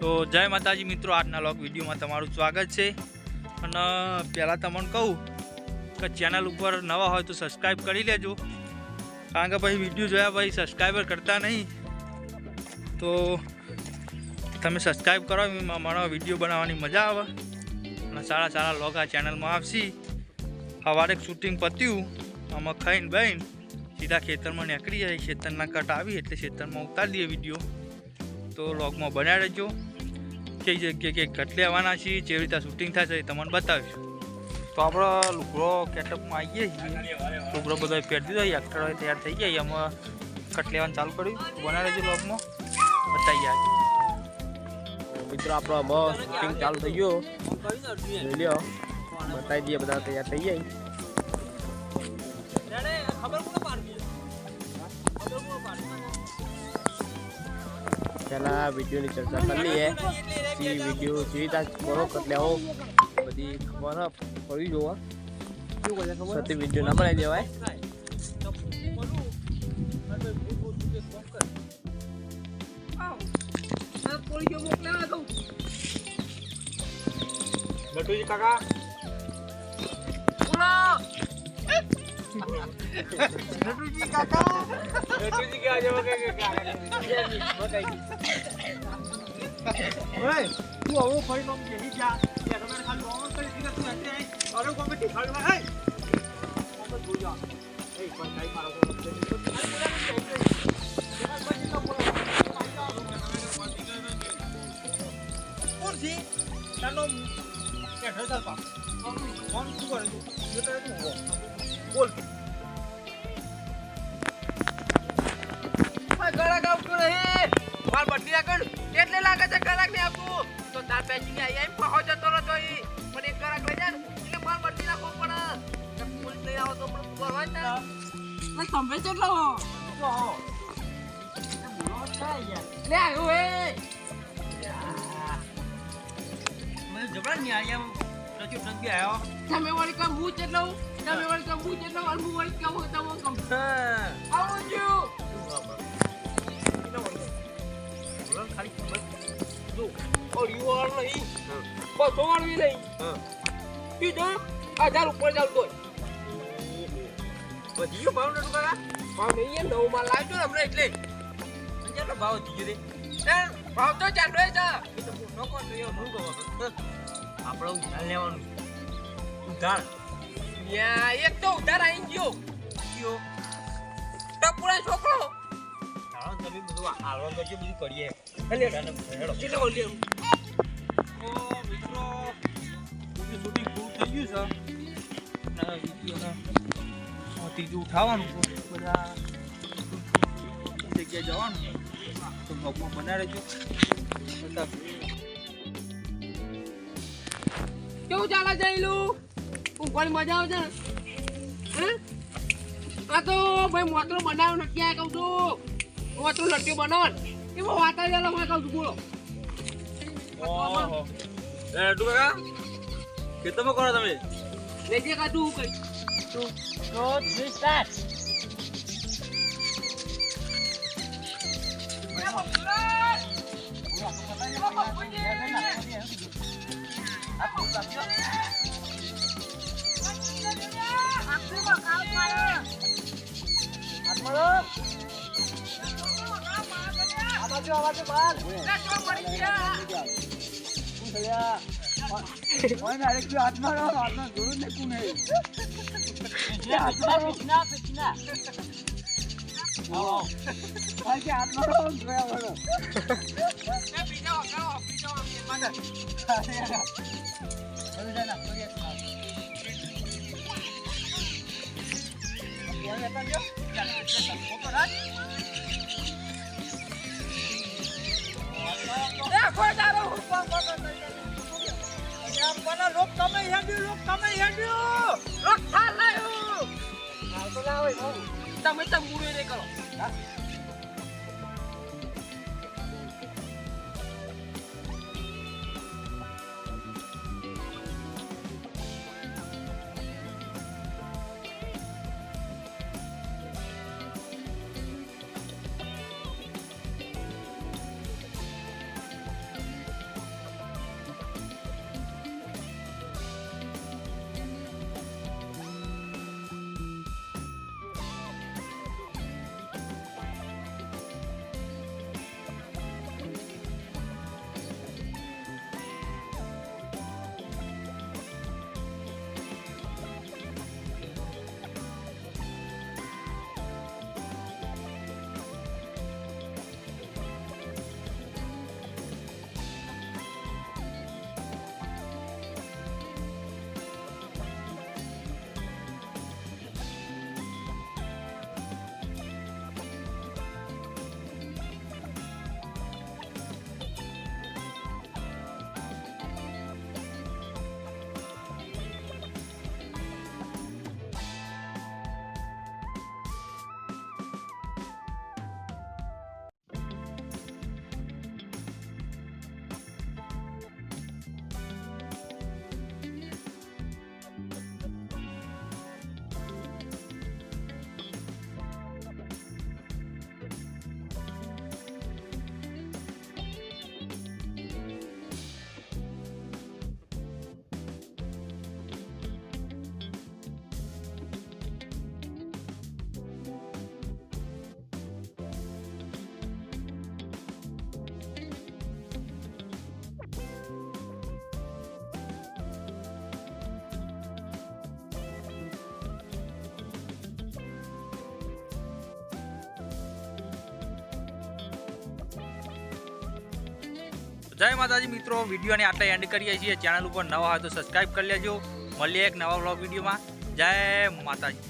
તો જય માતાજી મિત્રો, આજના લોક વિડીયોમાં તમારું સ્વાગત છે. અને પહેલાં તમને કહું કે ચેનલ ઉપર નવા હોય તો સબસ્ક્રાઈબ કરી લેજો. કારણ કે પછી વીડિયો જોયા પછી સબસ્ક્રાઈબર કરતા નહીં. તો તમે સબસ્ક્રાઈબ કરો મારો વીડિયો બનાવવાની મજા આવે. અને સારા સારા લોગ આ ચેનલમાં આવશે. સવારે શૂટિંગ પત્યું, આમાં ખાઈને બહીને સીધા ખેતરમાં નીકળી જાય. ખેતરના કટ આવી એટલે ખેતરમાં ઉતારી દઈએ વીડિયો. તો લોગમાં બનાવી રહેજો કઈ જગ્યાએ કે કટ લેવાના છીએ જેવી રીતે શૂટિંગ થાય છે એ તમને બતાવીશું. તો આપણો લુગડો કેટઅપમાં આવીએ છીએ. લુગડો બધો પહેરી દીધો એક્ટર હોય તૈયાર થઈ ગયા એમાં કટ લેવાનું ચાલુ કર્યું. બનાવી રહેજો લોગમાં બતાવી ગયા મિત્રો આપણો આમાં શૂટિંગ ચાલુ થઈ ગયો. જોઈ લ્યો. બતાવી દઈએ બધા તૈયાર થઈ જાય પહેલા વિડીયોની ચર્ચા કરી લઈએ. કે વીડિયો જેવી રીતે કરો એટલે આવો બધી ખબર પડી જોવા. સતી વીડિયો ના બનાવી દેવાય. બટુજી કાકા. નટુજી કાકા નટુજી કે આજે વગે કે ઓય તું આવો ફરી નોમ કેહી જા કે તમે ખાલી ઓન કરી દીધા તું આઈ અરે કોમે ઠીકાડવા હે કોમે જોઈ જા એ પણ કઈ મારો કોણ છે તાનો કે ઠેસર પા કોણ શું કરે તું એ કરે તું બોલ ગાવ તો રહે માર બધી આગળ કેટલે લાગે છે ગળાક ને આપું? તો તાર પેચી ને આઈ પહો જતો રહો ઈ. પણ એક ગળાક લઈ જા ને. એટલે માર બધી નાખો પણ. પોલીસ લઈ આવો તો પણ બોલવા જ ના લે તમે કેટલો હો? લે આવ્યો હે મને જબરા ની આયા રજો સંગી આયો તમે વળી કામ હું જેટલો તમે વળી કામ હું જેટલો અને હું વળી કામ હું તમે કામ આવું વાર નહીં બસ વાળવી નહીં બીજો હજાર ઉપર ચાલતો બધી યો ભાવ કાકા ભાવ નહીં નવમાં હમણાં એટલે કેટલો ભાવ દીજો રે ભાવ તો ચાલુ છે તો તો આપણે ઉધાર લેવાનું ઉધાર યા એક તો ઉધાર આવી ગયો કયો ટપુરા છોકરો ચાલો બધું હાલવા કરજો બધું કરીએ ત્રીજું ઉઠાવવાનું બધા જવાનું તો બ્લોગમાં બનાવી કેવું ચાલે એલું ઊંઘવાની મજા આવશે હે? આ તો ભાઈ મોતરો બનાવ્યો નથી, આ કહું છું. મોતરું લટ્યું બનાવો એમાં વાતા અલગ હોય કહું છું બોલો ઓહો. એ તું કાકા? ખેતરમાં કરો તમે. લેજે કાઢું કઈ તો થ્રી સ્ટાર્ટ જો આવા તો બાર ના તો પડી ગયા હું થયા ઓય ના એક હાથ મારો હાથ ના જોર ને કુ નહીં એટલે હાથ મારો પીછના પીછના આવો ભાઈ કે હાથ મારો જોયા વળો એ બીજો કાઓ બીજો મને અરે ના કોઈ એક ના Yeah, yeah, yeah. તમે તો મૂળે નહીં કરો. જય માતાજી મિત્રો, વિડીયોને આટલા એન્ડ કરીએ છીએ. ચેનલ ઉપર નવા હોય તો સબસ્ક્રાઈબ કરી લેજો. મળીએ એક નવા બ્લોગ વિડીયોમાં. જય માતાજી.